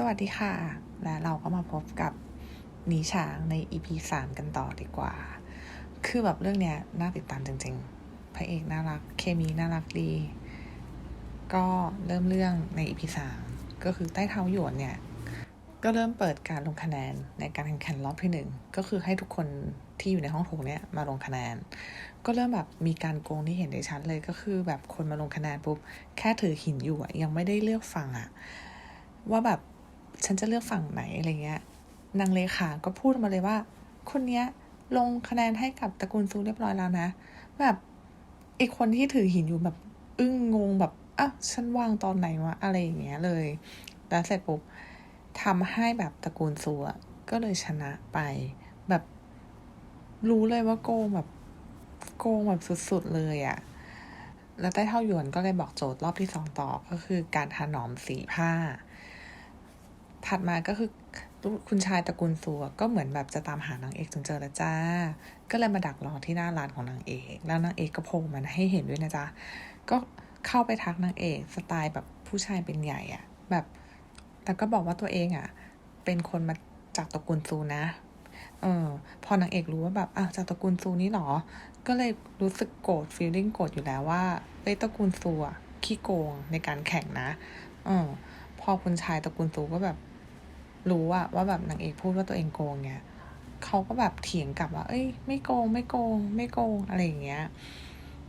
สวัสดีค่ะ และเราก็มาพบกับหนีช้างใน EP สามกันต่อดีกว่า คือแบบเรื่องเนี้ยน่าติดตามจริงๆ พระเอกน่ารัก เคมีน่ารักดี ก็เริ่มเรื่องใน EP สามก็คือใต้เท้าหยวนเนี่ย ก็เริ่มเปิดการลงคะแนนในการแข่งขันรอบที่หนึ่งก็คือให้ทุกคนที่อยู่ในห้องโถงเนี่ยมาลงคะแนน ก็เริ่มแบบมีการโกงที่เห็นได้ชัดเลยก็คือแบบคนมาลงคะแนนปุ๊บแค่ถือหินอยู่อะยังไม่ได้เลือกฝั่งอะว่าแบบ ฉันจะเลือกฝั่งไหนอะไรเงี้ยนางเลขาก็พูดมาเลยว่า คนเนี้ยลงคะแนนให้กับตระกูลซูเรียบร้อยแล้วนะ แบบอีกคนที่ถือหินอยู่แบบ อึ้งงงแบบอะฉันวางตอนไหนวะอะไรอย่างเงี้ยเลย แล้วเสร็จปุ๊บทำให้แบบตระกูลซูอะก็เลยชนะไป แบบรู้เลยว่าโกงแบบโกงแบบสุดๆเลยอะแล้วใต้เท่าหยวนก็เลยบอกโจทย์รอบที่สองต่อก็คือการถนอมสีผ้า ถัดมาก็คือคุณชายตระกูลซัวก็เหมือนแบบจะตามหานางเอกจนเจอแล้วจ้า ก็เลยมาดักรอที่หน้าร้านของนางเอก แล้วนางเอกก็โผล่มาให้เห็นด้วยนะจ๊ะ ก็เข้าไปทักนางเอกสไตล์แบบผู้ชายเป็นใหญ่อะแบบ แต่ก็บอกว่าตัวเองอะเป็นคนมาจากตระกูลซูนะ เออ พอนางเอกรู้ว่าแบบอ้าวจากตระกูลซูนี่หรอ ก็เลยรู้สึกโกรธฟีลลิ่งโกรธอยู่แล้วว่าเอ้ยตระกูลซูอะขี้โกงในการแข่งนะ เออ พอคุณชายตระกูลซูก็แบบ รู้อะว่าแบบนางเอกพูดว่าตัวเองโกงเงี้ยเขาก็แบบเถียงกลับว่า เอ้ย ไม่โกง ไม่โกง ไม่โกง อะไรอย่างเงี้ย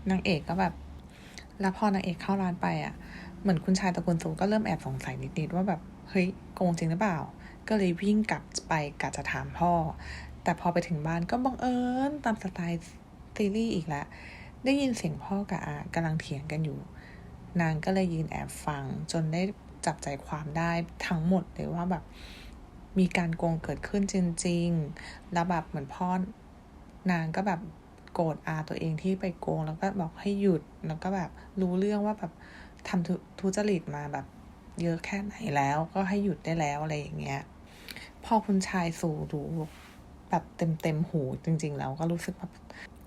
นางเอกก็แบบ แล้วพอนางเอกเข้าร้านไปอะเหมือนคุณชายตะกูลซูก็เริ่มแอบสงสัยนิดๆว่าแบบ เฮ้ย โกงจริงหรือเปล่า ก็เลยวิ่งกลับไปกะจะถามพ่อ แต่พอไปถึงบ้านก็บังเอิญตามสไตล์ซีรีส์อีกแล้วได้ยินเสียงพ่อกับอากำลังเถียงกันอยู่ นางก็เลยยืนแอบฟังจนได้จับใจความได้ทั้งหมดเลยว่าแบบ มีการโกงเกิดขึ้นจริง ๆ แล้วแบบเหมือนพ่อนางก็แบบโกรธอาตัวเองที่ไปโกง แล้วก็บอกให้หยุด แล้วก็แบบรู้เรื่องว่าแบบทำทุจริตมาแบบเยอะแค่ไหนแล้ว ก็ให้หยุดได้แล้วอะไรอย่างเงี้ย พอคุณชายสู่รู้แบบเต็มเต็มหูจริง ๆ แล้วก็รู้สึกแบบ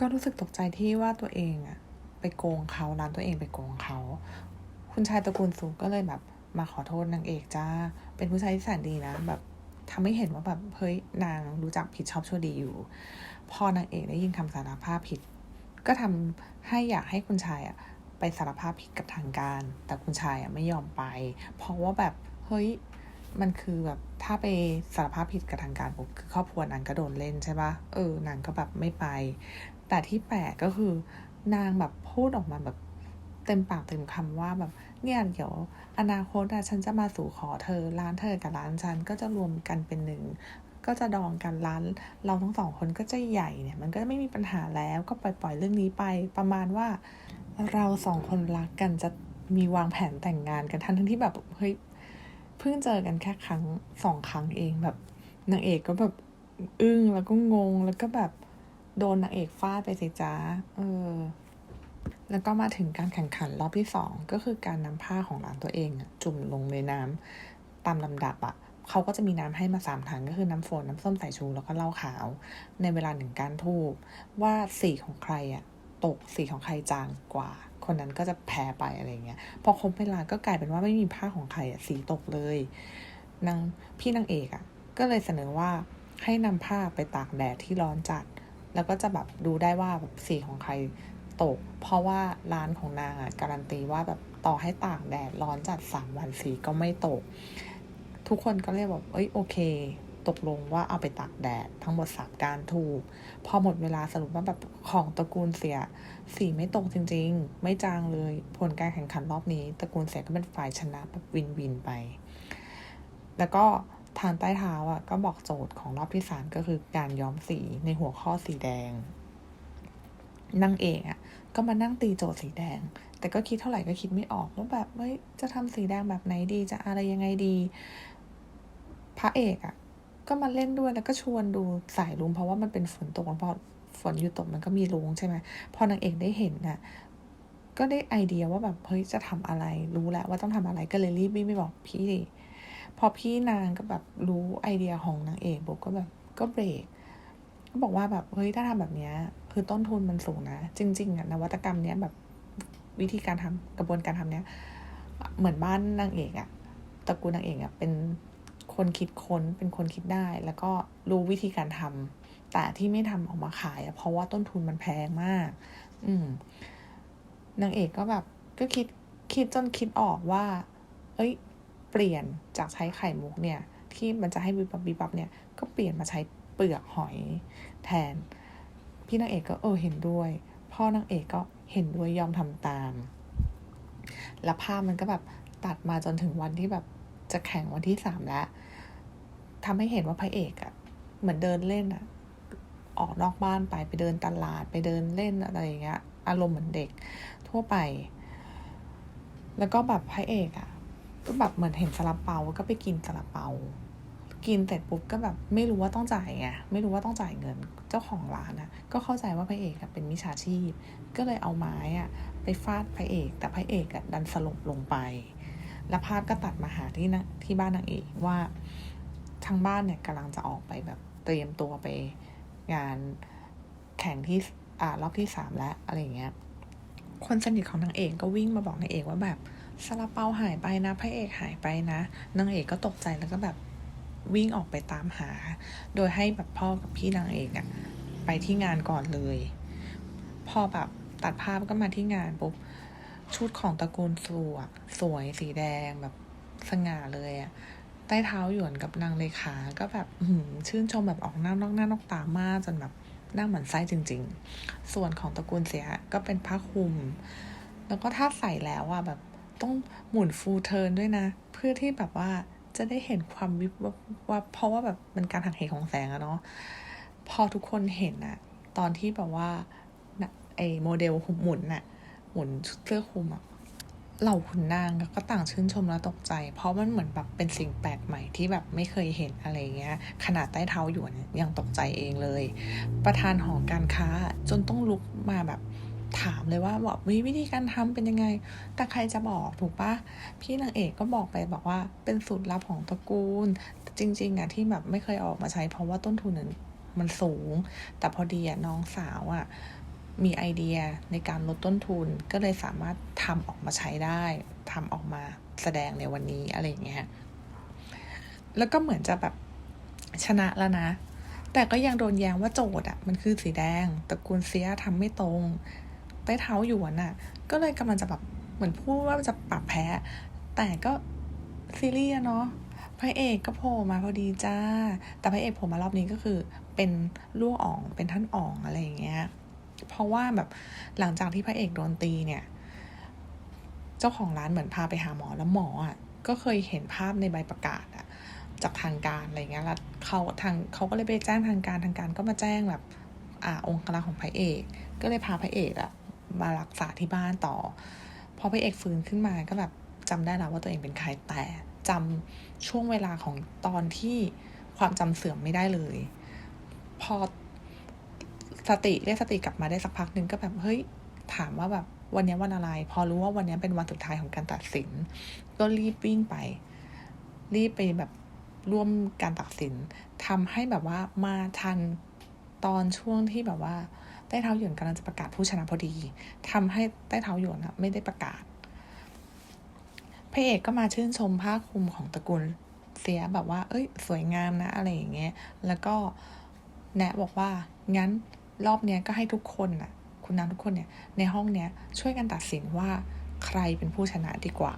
ก็รู้สึกตกใจที่ว่าตัวเองอะไปโกงเขาร้านตัวเองไปโกงเขา คุณชายตระกูลสูก็เลยแบบมาขอโทษนางเอกจ้า เป็นผู้ชายที่แสนดีนะแบบ ทำให้เห็นว่าแบบเฮ้ยนางรู้จักผิดชอบชั่วดีอยู่ พอนางเอกได้ยินคำสารภาพผิด ก็ทำให้อยากให้คุณชายอะไปสารภาพผิดกับทางการ แต่คุณชายอะไม่ยอมไป เพราะว่าแบบเฮ้ยมันคือแบบถ้าไปสารภาพผิดกับทางการปุ๊บคือครอบครัวนางก็โดนเล่นใช่ปะเออนางก็แบบไม่ไป แต่ที่แปลกก็คือนางแบบพูดออกมาแบบ เต็มปากเต็มคำว่าแบบเนี่ยเดี๋ยวอนาคตอะฉันจะมาสู่ขอเธอร้านเธอกับร้านฉันก็จะรวมกันเป็นหนึ่งก็จะดองกันร้าน เราทั้งสองคนก็จะใหญ่เนี่ย มันก็ไม่มีปัญหาแล้วก็ปล่อยปล่อยเรื่องนี้ไป ประมาณว่า เราสองคนรักกันจะมีวางแผนแต่งงานกันทั้งทั้งที่แบบเฮ้ยเพิ่งเจอกันแค่ครั้งสองครั้งเองแบบนางเอกก็แบบอึ้งแล้วก็งงแล้วก็แบบโดนนางเอกฟาดไปสิจ้าเออ แล้วก็มาถึงการแข่งขันรอบที่สองก็คือการนำผ้าของร้านตัวเองจุ่มลงในน้ำตามลำดับอะเขาก็จะมีน้ำให้มาสามถังก็คือน้ำฝนน้ำส้มสายชูแล้วก็เหล้าขาว ในเวลาหนึ่งการทูบว่าสีของใครอะตกสีของใครจางกว่า คนนั้นก็จะแพ้ไปอะไรเงี้ยพอครบเวลาก็กลายเป็นว่าไม่มีผ้าของใครอะสีตกเลยนางพี่นางเอกอะก็เลยเสนอว่าให้นำผ้าไปตากแดดที่ร้อนจัด แล้วก็จะแบบดูได้ว่าแบบสีของใคร ตก เพราะว่าร้านของนางอะการันตีว่าแบบต่อให้ตากแดดร้อนจัดสามวันสีก็ไม่ตก ทุกคนก็เลยบอกเอ้ยโอเค ตกลงว่าเอาไปตากแดดทั้งหมดสามการถูก พอหมดเวลาสรุปว่าแบบของตระกูลเสีย สีไม่ตกจริง ๆ ไม่จางเลย ผลการแข่งขันรอบนี้ ตระกูลเสียก็เป็นฝ่ายชนะแบบวินวินไป แล้วก็ทางใต้เท้าอะก็บอกโจทย์ของรอบที่สามก็คือการย้อมสีในหัวข้อสีแดงนางเอกอะ ก็มานั่งตีโจทย์สีแดง แต่ก็คิดเท่าไหร่ก็คิดไม่ออกว่าแบบเฮ้ยจะทำสีแดงแบบไหนดีจะอะไรยังไงดี พระเอกอะ ก็มาเล่นด้วยแล้วก็ชวนดูสายลุงเพราะว่ามันเป็นฝนตกพอฝนอยู่ตกมันก็มีลุงใช่ไหมพอนางเอกได้เห็นน่ะก็ได้ไอเดียว่าแบบเฮ้ยจะทำอะไรรู้แล้วว่าต้องทำอะไรก็เลยรีบไม่บอกพี่พอพี่นางก็แบบรู้ไอเดียของนางเอกบอกก็แบบก็เบรกก็บอกว่าแบบเฮ้ยถ้าทำแบบเนี้ย คือต้นทุนมันสูงนะ จริงๆอะนวัตกรรมเนี้ยแบบวิธีการทำกระบวนการทำเนี้ยเหมือนบ้านนางเอกอะตระกูลนางเอกอะเป็นคนคิดค้นเป็นคนคิดได้ แล้วก็รู้วิธีการทำแต่ที่ไม่ทำออกมาขายอะเพราะว่าต้นทุนมันแพงมาก อืมนางเอกก็แบบก็คิดคิดจนคิดออกว่า เอ้ย เปลี่ยนจากใช้ไข่มุกเนี่ย ที่มันจะให้บิบับบิบับเนี่ย ก็เปลี่ยนมาใช้เปลือกหอยแทน พี่นางเอกก็เออเห็นด้วย พ่อนางเอกก็เห็นด้วยยอมทำตาม แล้วภาพมันก็แบบตัดมาจนถึงวันที่แบบจะแข่งวันที่สามแล้วทำให้เห็นว่าพระเอกอะ่ะ เหมือนเดินเล่นอะ่ะ ออกนอกบ้านไปไปเดินตลาดไปเดินเล่นอะไรอย่างเงี้ย อารมณ์เหมือนเด็กทั่วไป แล้วก็แบบพระเอกอะ่ะ ก็แบบเหมือนเห็นซาลาเปาก็ไปกินซาลาเปา กินเสร็จปุ๊บก็แบบไม่รู้ว่าต้องจ่ายไงไม่รู้ว่าต้องจ่ายเงินเจ้าของร้านนะก็เข้าใจว่าพระเอกเป็นมิจฉาชีพ ก็เลยเอาไม้อะไปฟาดพระเอก แต่พระเอกอะดันสลบลงไป แล้วภาพก็ตัดมาหาที่นะที่บ้านนางเอกว่าทางบ้านเนี่ยกำลังจะออกไปแบบเตรียมตัวไปงานแข่งที่อ่ารอบที่สามแล้วอะไรเงี้ยคนสนิทของนางเอกก็วิ่งมาบอกนางเอกว่าแบบซาลาเปาหายไปนะพระเอกหายไปนะนางเอกก็ตกใจแล้วก็แบบ วิ่งออกไปตามหา โดยให้แบบพ่อกับพี่นางเอกอะไปที่งานก่อนเลย พอแบบตัดภาพก็มาที่งานปุ๊บชุดของตระกูลสวกสวยสีแดงแบบสง่าเลยอะใต้เท้าหยวนกับนางเลขา ก็แบบชื่นชมแบบออกหน้านอกหน้านอกตามากจนแบบหน้าเหมือนไส้จริง ๆ ส่วนของตระกูลเสียก็เป็นผ้าคลุม แล้วก็ถ้าใส่แล้วอะแบบต้องหมุนฟูเทิร์นด้วยนะ เพื่อที่แบบว่า จะได้เห็นความวิบว่าเพราะว่าแบบมันการหักเหของแสงอะเนาะพอทุกคนเห็นอะตอนที่แบบว่าไอโมเดลหมุนอะหมุนชุดเสื้อคลุมอะเหล่าขุนนางก็ต่างชื่นชมและตกใจ เพราะมันเหมือนแบบเป็นสิ่งแปลกใหม่ที่แบบไม่เคยเห็นอะไรเงี้ย ขนาดใต้เท้าอยู่เนี่ยยังตกใจเองเลย ประธานหอการค้าจนต้องลุกมาแบบ ถามเลยว่าบอกวิธีการทำเป็นยังไง แต่ใครจะบอกถูกปะพี่นางเอกก็บอกไปบอกว่าเป็นสูตรลับของตระกูล จริงๆอะที่แบบไม่เคยออกมาใช้ เพราะว่าต้นทุนมันสูง แต่พอดีอะน้องสาวอะมีไอเดียในการลดต้นทุนก็เลยสามารถทำออกมาใช้ได้ทำออกมาแสดงในวันนี้อะไรอย่างเงี้ย แล้วก็เหมือนจะแบบชนะแล้วนะ แต่ก็ยังโดนแย้งว่าโจทย์อะมันคือสีแดงตระกูลเซียทำไม่ตรง ใต้เท้าอยู่น่ะ ก็เลยกำลังจะแบบเหมือนพูดว่าจะปรับแพ้ แต่ก็ซีรีส์เนาะพระเอกก็โผล่มาพอดีจ้า แต่พระเอกโผล่มารอบนี้ก็คือเป็นลู่อ่อง เป็นท่านอ่องอะไรอย่างเงี้ย เพราะว่าแบบหลังจากที่พระเอกโดนตีเนี่ย เจ้าของร้านเหมือนพาไปหาหมอแล้วหมออะ ก็เคยเห็นภาพในใบประกาศอะจากทางการอะไรเงี้ย แล้วเขาทางเขาก็เลยไปแจ้งทางการทางการก็มาแจ้งแบบ อ่าองค์กรของพระเอก ก็เลยพาพระเอกอะ มารักษาที่บ้านต่อ พอพระเอกฟื้นขึ้นมาก็แบบจำได้แล้วว่าตัวเองเป็นใครแต่จำช่วงเวลาของตอนที่ความจำเสื่อมไม่ได้เลย พอสติได้สติกลับมาได้สักพักหนึ่งก็แบบเฮ้ยถามว่าแบบวันนี้วันอะไร พอรู้ว่าวันนี้เป็นวันสุดท้ายของการตัดสิน ก็รีบวิ่งไป รีบไปแบบร่วมการตัดสินทำให้แบบว่ามาทันตอนช่วงที่แบบว่า ใต้เท้าหยวนกำลังจะประกาศผู้ชนะพอดีทำให้ใต้เท้าหยวนไม่ได้ประกาศพระเอกก็มาชื่นชมผ้าคลุมของตระกูลเสียแบบว่า เอ้ย สวยงามนะอะไรอย่างเงี้ย แล้วก็แนะบอกว่า งั้นรอบเนี้ยก็ให้ทุกคนน่ะ คุณนางทุกคนเนี่ย ในห้องเนี้ยช่วยกันตัดสินว่าใครเป็นผู้ชนะดีกว่า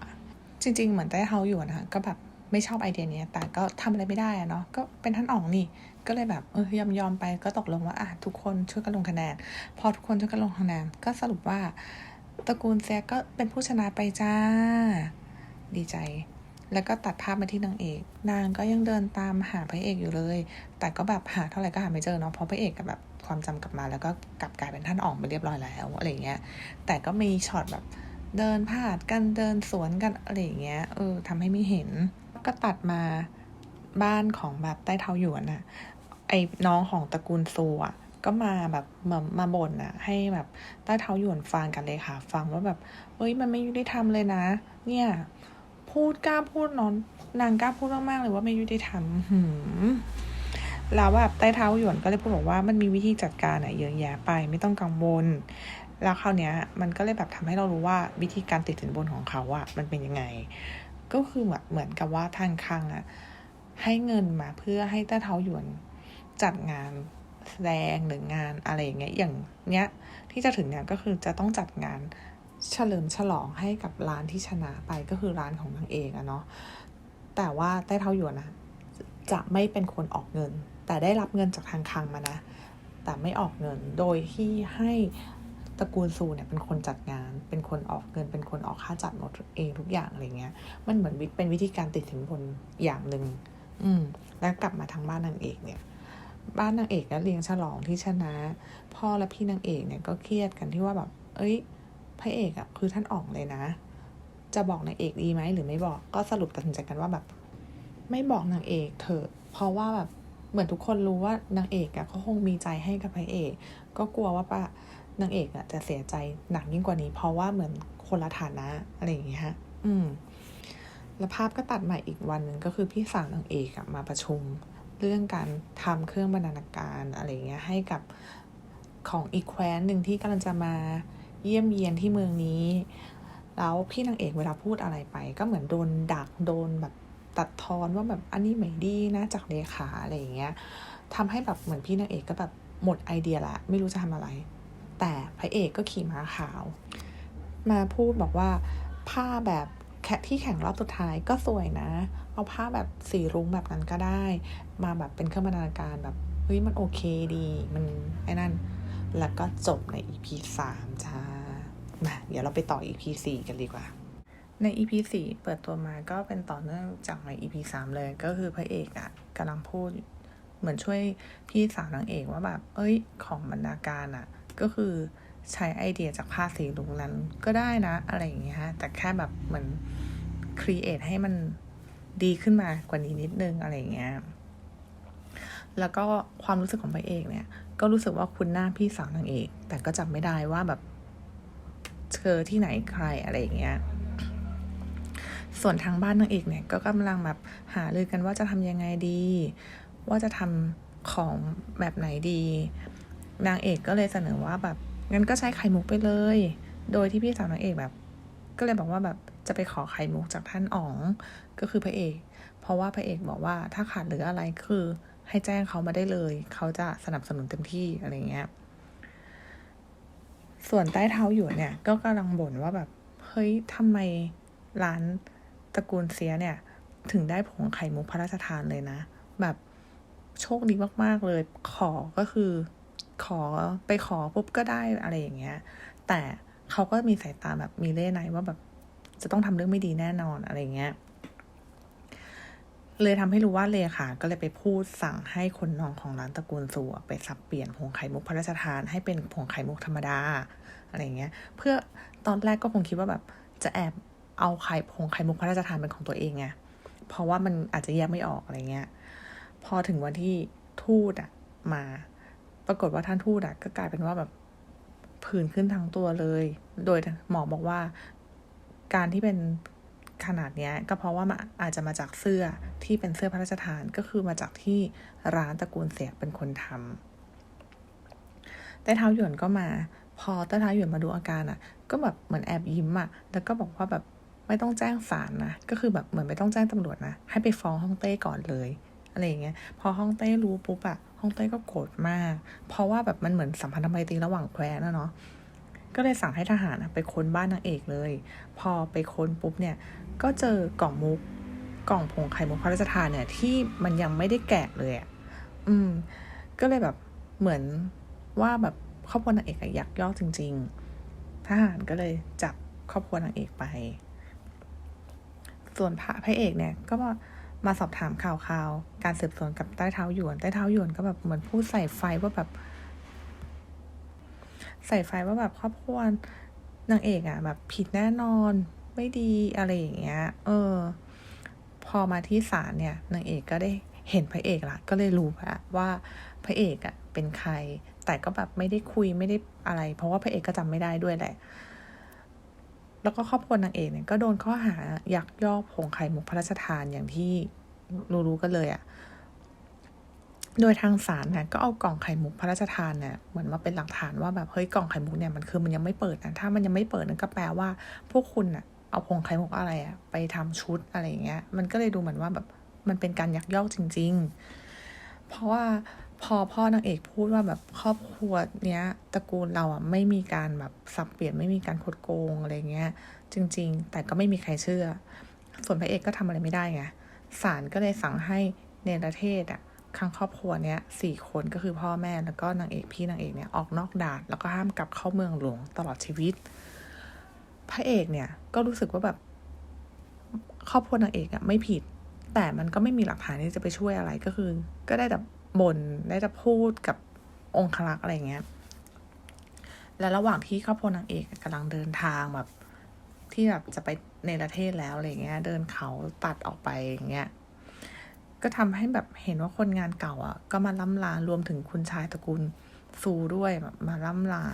จริง ๆ เหมือนใต้เท้าหยวนนะก็แบบ ไม่ชอบไอเดียนี้แต่ก็ทำอะไรไม่ได้อะเนาะก็เป็นท่านอ๋องนี่ ก็เลยแบบเออยอมยอมไปก็ตกลงว่าอะทุกคนช่วยกันลงคะแนน พอทุกคนช่วยกันลงคะแนน ก็สรุปว่าตระกูลแซกก็เป็นผู้ชนะไปจ้า ดีใจ แล้วก็ตัดภาพมาที่นางเอก นางก็ยังเดินตามหาพระเอกอยู่เลย แต่ก็แบบหาเท่าไหร่ก็หาไม่เจอเนาะเพราะพระเอกกับแบบความจำกลับมาแล้วก็กลับกลายเป็นท่านออกมาเรียบร้อยแล้วอะไรเงี้ย แต่ก็มีช็อตแบบเดินผ่านกันเดินสวนกันอะไรเงี้ย เออทำให้ไม่เห็น ก็ตัดมาบ้านของแบบใต้เท้าหยวนอะไอ้น้องของตระกูลซูอะก็มาแบบมามาบ่นอะให้แบบใต้เท้าหยวนฟังกันเลยค่ะ ฟังว่าแบบเฮ้ยมันไม่ยุติธรรมเลยนะ เนี่ย พูดกล้าพูดนอนนางกล้าพูดมากๆเลยว่าไม่ยุติธรรมหืมแล้วแบบใต้เท้าหยวนก็เลยพูดบอกว่ามันมีวิธีจัดการอะเยอะแยะไปไม่ต้องกังวลแล้วคราวเนี้ยมันก็เลยแบบทำให้เรารู้ว่าวิธีการติดสินบนของเขาอะมันเป็นยังไง ก็คือเหมือนเหมือนกับว่าทางคังอะให้เงินมาเพื่อให้ต้าเท้าหยวนจัดงานแสดงหรืองานอะไรอย่างเงี้ยอย่างเนี้ยที่จะถึงเนี่ยก็คือจะต้องจัดงานเฉลิมฉลองให้กับร้านที่ชนะไปก็คือร้านของนางเอกอะเนาะแต่ว่าใต้เท้าหยวนนะจะไม่เป็นคนออกเงิน แต่ได้รับเงินจากทางคลังมานะ แต่ไม่ออกเงินโดยที่ให้ ระกูลซูเนี่ยเป็นคนจัดงาน เป็นคนออกเงิน เป็นคนออกค่าจัดหมดเองทุกอย่างอะไรเงี้ย มันเหมือนเป็นวิธีการติดสินบนอย่างหนึ่งอืม แล้วกลับมาทางบ้านนางเอกเนี่ย บ้านนางเอกก็เลี้ยงฉลองที่ชนะ พ่อและพี่นางเอกเนี่ยก็เครียดกันที่ว่าแบบ เอ้ย พระเอกอะคือท่านออกเลยนะ จะบอกนางเอกดีไหมหรือไม่บอก ก็สรุปตัดสินใจกันว่าแบบ ไม่บอกนางเอกเถอะ เพราะว่าแบบเหมือนทุกคนรู้ว่านางเอกอะเขาคงมีใจให้กับพระเอก ก็กลัวว่าปะ นางเอกอะจะเสียใจหนักยิ่งกว่านี้ เพราะว่าเหมือนคนละฐานะอะไรอย่างเงี้ยฮะอืม แล้วภาพก็ตัดใหม่อีกวันหนึ่งก็คือพี่สาวนางเอกมาประชุม เรื่องการทำเครื่องบรรณาการอะไรเงี้ยให้กับของอีกแคว้นหนึ่งที่กำลังจะมาเยี่ยมเยียนที่เมืองนี้ แล้วพี่นางเอกเวลาพูดอะไรไป ก็เหมือนโดนดักโดนแบบตัดทอนว่าแบบอันนี้ไม่ดีนะจากเลขาอะไรอย่างเงี้ยทำให้แบบเหมือนพี่นางเอกก็แบบหมดไอเดียละ ไม่รู้จะทำอะไร แต่พระเอกก็ขี่ม้าขาว มาพูดบอกว่าผ้าแบบแคที่แข่งรอบสุดท้ายก็สวยนะ เอาผ้าแบบสีรุ้งแบบนั้นก็ได้ มาแบบเป็นเครื่องบรรณาการแบบเฮ้ยมันโอเคดี มันไอ้นั่น แล้วก็จบใน EP สามจ้ามาเดี๋ยวเราไปต่อ EP สี่กันดีกว่า ใน EP สี่เปิดตัวมาก็เป็นต่อเนื่องจากใน EP สามเลยก็คือพระเอกอะ่ะกำลังพูดเหมือนช่วยพี่สาวนางเอกว่าแบบ เอ้ย ของบรรณาการอะ่ะ ก็คือใช้ไอเดียจากผ้าสีลุงนั้นก็ได้นะ อะไรอย่างเงี้ยฮะแต่แค่แบบเหมือนครีเอทให้มันดีขึ้นมากว่านี้นิดนึงอะไรอย่างเงี้ยแล้วก็ความรู้สึกของพระเอกเนี่ย ก็รู้สึกว่าคุณหน้าพี่สาวนางเอก แต่ก็จำไม่ได้ว่าแบบเจอที่ไหนใครอะไรอย่างเงี้ยส่วนทางบ้านนางเอกเนี่ย ก็กำลังแบบหาเลยกันว่าจะทำยังไงดี ว่าจะทำของแบบไหนดี นางเอกก็เลยเสนอว่าแบบงั้นก็ใช้ไข่มุกไปเลย โดยที่พี่สาวนางเอกแบบ ก็เลยบอกว่าแบบจะไปขอไข่มุกจากท่านอ๋องก็คือพระเอก เพราะว่าพระเอกบอกว่าถ้าขาดหลืออะไรคือให้แจ้งเขามาได้เลย เขาจะสนับสนุนเต็มที่อะไรเงี้ย ส่วนใต้เท้าอยู่เนี่ย ก็กำลังบ่นว่าแบบเฮ้ยทำไมร้านตระกูลเสียเนี่ย ถึงได้ผงไข่มุกพระราชทานเลยนะ แบบโชคดีมาก ๆ เลยขอก็คือ ขอไปขอปุ๊บก็ได้อะไรอย่างเงี้ย แต่เขาก็มีสายตาแบบมีเล่ห์ในว่าแบบจะต้องทำเรื่องไม่ดีแน่นอนอะไรเงี้ย เลยทำให้รู้ว่าเลขาก็เลยไปพูดสั่งให้คนน้องของร้านตระกูลสัวไปสับเปลี่ยนผงไข่มุกพระราชทานให้เป็นผงไข่มุกธรรมดาอะไรเงี้ย เพื่อตอนแรกก็คงคิดว่าแบบจะแอบเอาไข่ผงไข่มุกพระราชทานเป็นของตัวเองไง เพราะว่ามันอาจจะแยกไม่ออกอะไรเงี้ย พอถึงวันที่ทูตอะมา ปรากฏว่าท่านทูตอะก็กลายเป็นว่าแบบผื่นขึ้นทั้งตัวเลย โดยหมอบอกว่า การที่เป็นขนาดเนี้ยก็เพราะว่ามันอาจจะมาจากเสื้อที่เป็นเสื้อพระราชทานก็คือมาจากที่ร้านตระกูลเสียเป็นคนทำแต่เท้าหยวนก็มาพอต้าเท้าหยวนมาดูอาการอะ่ะ ก็แบบเหมือนแอบยิ้มอะ่ะ แล้วก็บอกว่าแบบไม่ต้องแจ้งศาลนะก็คือแบบเหมือนไม่ต้องแจ้งตำรวจนะให้ไปฟ้องฮ่องเต้ก่อนเลย อะไรอย่างเงี้ย พอฮ่องเต้รู้ปุ๊บอะฮ่องเต้ก็โกรธมาก เพราะว่าแบบมันเหมือนสัมพันธไมตรีระหว่างแคว้นนะเนาะ ก็เลยสั่งให้ทหารไปค้นบ้านนางเอกเลย พอไปค้นปุ๊บเนี่ย ก็เจอกล่องมุก กล่องผงไข่มุกพระราชทานเนี่ยที่มันยังไม่ได้แกะเลยอะ่ะอืม ก็เลยแบบเหมือนว่าแบบครอบครัวนางเอกอยากยอกจริง ๆ ทหารก็เลยจับครอบครัวนางเอกไป ส่วนพระพระเอกเนี่ย ก็มา มาสอบถามข่าวข่าวการสืบสวนกับใต้เท้าหยวน ใต้เท้าหยวนก็แบบเหมือนพูดใส่ไฟว่าแบบ ใส่ไฟว่าแบบครอบครัวนางเอกอะ่ะ แบบผิดแน่นอนไม่ดีอะไรอย่างเงี้ย เออ พอมาที่ศาลเนี่ยนางเอกก็ได้เห็นพระเอกละก็เลยรู้ละว่าพระเอกอะ่ะเป็นใคร แต่ก็แบบไม่ได้คุยไม่ได้อะไร เพราะว่าพระเอกก็จำไม่ได้ด้วยแหละ แล้วก็ครอบครัวนางเอกเนี่ยก็โดนข้อหายักยอกผงไข่มุกพระราชทานอย่างที่รู้ๆกันเลยอะ่ะ โดยทางศาลเนี่ยก็เอากล่องไข่มุกพระราชทานเนี่ยเหมือนมาเป็นหลักฐานว่าแบบเฮ้ยกล่องไข่มุกเนี่ยมันคือมันยังไม่เปิดนะถ้ามันยังไม่เปิดนั่นก็แปลว่า พวกคุณอะเอาผงไข่มุกอะไรอะไปทำชุดอะไรอย่างเงี้ย มันก็เลยดูเหมือนว่าแบบมันเป็นการยักยอกจริง ๆ เพราะว่า พอพ่อนางเอกพูดว่าแบบครอบครัวเนี้ยตระกูลเราอะไม่มีการแบบสับเปลี่ยนไม่มีการคดโกงอะไรเงี้ย จริง ๆ แต่ก็ไม่มีใครเชื่อ ส่วนพระเอกก็ทำอะไรไม่ได้ไงศาลก็เลยสั่งให้เนรเทศอะข้างครอบครัวเนี้ยสี่คนก็คือพ่อแม่แล้วก็นางเอกพี่นางเอกเนี่ยออกนอกด่านแล้วก็ห้ามกลับเข้าเมืองหลวงตลอดชีวิต พระเอกเนี่ยก็รู้สึกว่าแบบครอบครัวนางเอกอะไม่ผิด แต่มันก็ไม่มีหลักฐานที่จะไปช่วยอะไรก็คือ ก็ได้แต่ บ่นได้แต่พูดกับองครักษ์อะไรเงี้ย แล้วระหว่างที่ครอบครัวนางเอกกำลังเดินทางแบบ ที่แบบจะไปในประเทศแล้วอะไรเงี้ย เดินเขาตัดออกไปอย่างเงี้ย ก็ทำให้แบบเห็นว่าคนงานเก่าอะ ก็มาล่ำลารวมถึงคุณชายตระกูลซูด้วยแบบมาล่ำลา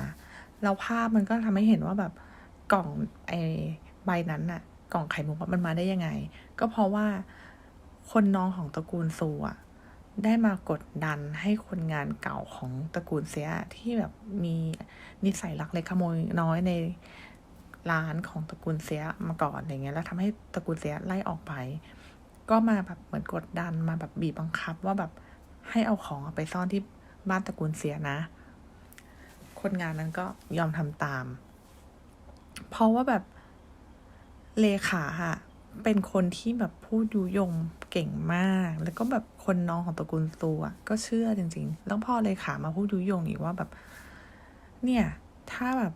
แล้วภาพมันก็ทำให้เห็นว่าแบบกล่องไอใบนั้นน่ะ กล่องไข่มุกมันมาได้ยังไง ก็เพราะว่าคนน้องของตระกูลซูอะ ได้มากดดันให้คนงานเก่าของตระกูลเสียที่แบบมีนิสัยลักเล็กขโมยน้อยในร้านของตระกูลเสียมาก่อนอะไรเงี้ยแล้วทำให้ตระกูลเสียไล่ออกไป ก็มาแบบเหมือนกดดันมาแบบบีบบังคับว่าแบบให้เอาของไปซ่อนที่บ้านตระกูลเสียนะ คนงานนั้นก็ยอมทำตาม เพราะว่าแบบเลขาอะเป็นคนที่แบบพูดยุยง เก่งมาก แล้วก็แบบคนน้องของตระกูลซูอะก็เชื่อจริง ๆ แล้วพ่อเลยขามาพูดยุยงอีกว่าแบบ เนี่ย ถ้าแบบ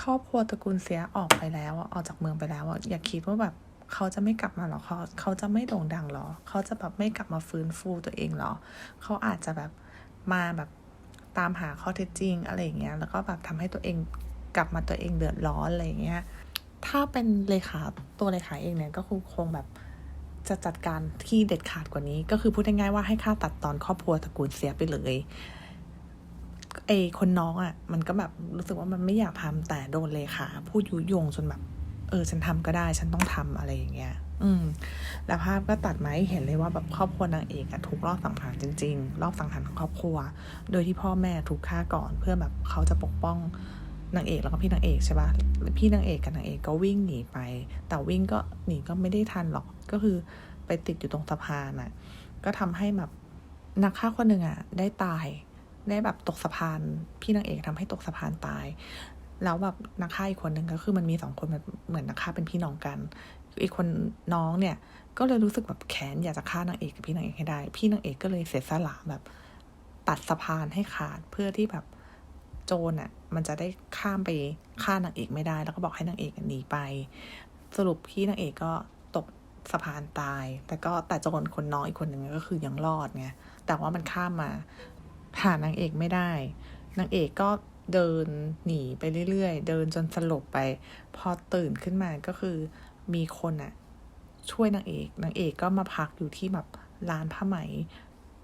ครอบครัวตระกูลเสียออกไปแล้วออกจากเมืองไปแล้วอย่าคิดว่าแบบเขาจะไม่กลับมาหรอเขาเขาจะไม่โด่งดังหรอ เขาจะแบบไม่กลับมาฟื้นฟูตัวเองหรอ เขาอาจจะแบบมาแบบตามหาข้อเท็จจริงอะไรอย่างเงี้ย แล้วก็แบบทำให้ตัวเองกลับมาตัวเองเดือดร้อนอะไรอย่างเงี้ย ถ้าเป็นเลขาตัวเลขาเองเนี่ยก็คงคงแบบ จะจัดการที่เด็ดขาดกว่านี้ ก็คือพูดง่ายๆว่าให้ค่าตัดตอนครอบครัวตระกูลเสียไปเลยไอคนน้องอะ่ะ มันก็แบบรู้สึกว่ามันไม่อยากทำแต่โดนเลขาพูดยุยงจนแบบ เออ ฉันทำก็ได้ ฉันต้องทำอะไรอย่างเงี้ย อืม แล้วภาพก็ตัดมาให้เห็นเลยว่าแบบครอบครัวนางเอกอะถูกลอบสังหารจริง ๆ ลอบสังหารของครอบครัว โดยที่พ่อแม่ถูกฆ่าก่อนเพื่อแบบเขาจะปกป้อง นางเอกแล้วก็พี่นางเอกใช่ปะพี่นางเอกกับนางเอกก็วิ่งหนีไป แต่วิ่งก็หนีก็ไม่ได้ทันหรอก ก็คือไปติดอยู่ตรงสะพานอะก็ทำให้แบบนักฆ่าคนหนึ่งอะได้ตาย ได้แบบตกสะพาน พี่นางเอกทำให้ตกสะพานตาย แล้วแบบนักฆ่าอีกคนหนึ่งก็คือมันมีสองคนแบบเหมือนนักฆ่าเป็นพี่น้องกัน อีกคนน้องเนี่ย ก็เลยรู้สึกแบบแค้นอยากจะฆ่านางเอกกับพี่นางเอกให้ได้ พี่นางเอกก็เลยเสียสละแบบตัดสะพานให้ขาดเพื่อที่แบบ โจรอะมันจะได้ข้ามไปฆ่านางเอกไม่ได้ แล้วก็บอกให้นางเอกหนีไป สรุปพี่นางเอกก็ตกสะพานตาย แต่ก็แต่โจรคนน้องอีกคนหนึ่งก็คือยังรอดไงแต่ว่ามันข้ามมาผ่านนางเอกไม่ได้นางเอกก็เดินหนีไปเรื่อยๆ เดินจนสลบไป พอตื่นขึ้นมาก็คือมีคนอะช่วยนางเอกนางเอกก็มาพักอยู่ที่แบบร้านผ้าไหม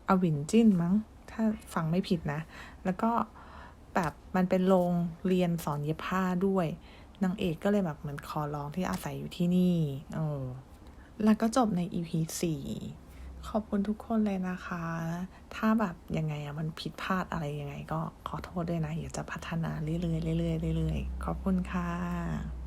อวินจินมั้ง ถ้าฟังไม่ผิดนะ แล้วก็ แบบมันเป็นโรงเรียนสอนเย็บผ้าด้วยนางเอกก็เลยแบบเหมือนขอร้องที่อาศัยอยู่ที่นี่เออแล้วก็จบใน EP สี่ขอบคุณทุกคนเลยนะคะ ถ้าแบบยังไงอะมันผิดพลาดอะไรยังไง ก็ขอโทษด้วยนะอยากจะพัฒนาเรื่อยๆเรื่อยๆเรื่อยๆขอบคุณค่ะ